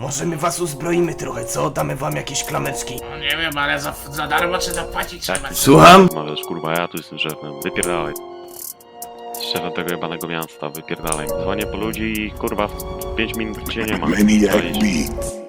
Może my was uzbroimy trochę, co? Damy wam jakieś klameczki. No nie wiem, ale za, za darmo czy zapłacić trzeba. Słucham? Mawiasz, kurwa, ja tu jestem szefem. Wypierdalaj. Szefem tego jebanego miasta, wypierdalaj. Dzwonię po ludzi i kurwa w 5 minut cię nie ma. Maniac Stoisz. Beats.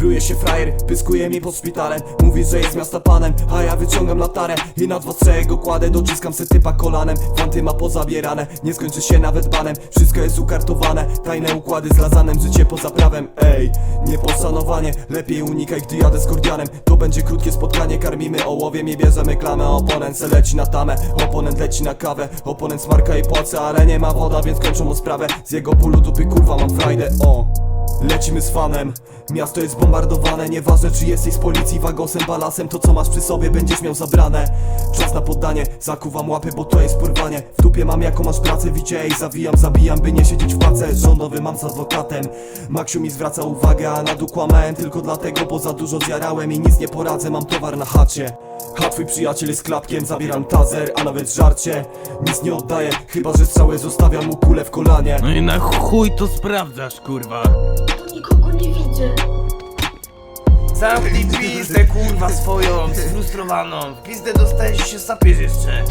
Pluje się frajer, pyskuje mi pod szpitalem. Mówi, że jest miasta panem, a ja wyciągam latarę. I na dwa go kładę, dociskam se typa kolanem. Fanty ma pozabierane, nie skończy się nawet banem. Wszystko jest ukartowane, tajne układy z lazanem. Życie poza prawem, ej Nieposzanowanie, lepiej unikaj, gdy jadę z kordianem To będzie krótkie spotkanie, karmimy ołowiem i bierzemy klamę Oponent se leci na tamę, oponent leci na kawę Oponent smarka i płace, ale nie ma woda, więc kończą mu sprawę. Z jego bólu dupy kurwa mam frajdę, o Lecimy z fanem, miasto jest bombardowane Nieważne czy jesteś z policji, wagosem, balasem To co masz przy sobie będziesz miał zabrane. Czas na poddanie, zakuwam łapy, bo to jest porwanie. W dupie mam jaką masz pracę, widzicie i zawijam, zabijam By nie siedzieć w pace, rządowy mam z adwokatem. Maksiu mi zwraca uwagę, a na dół kłamałem Tylko dlatego, bo za dużo zjarałem I nic nie poradzę, mam towar na chacie a twój przyjaciel jest klapkiem, zabieram tazer, a nawet żarcie Nic nie oddaję, chyba że strzałę zostawiam mu kulę w kolanie No i na chuj to sprawdzasz, kurwa. Tu nikogo nie widzę. Zamknij pizdę, kurwa, swoją, sfrustrowaną. W Pizdę dostajesz się sapiesz jeszcze.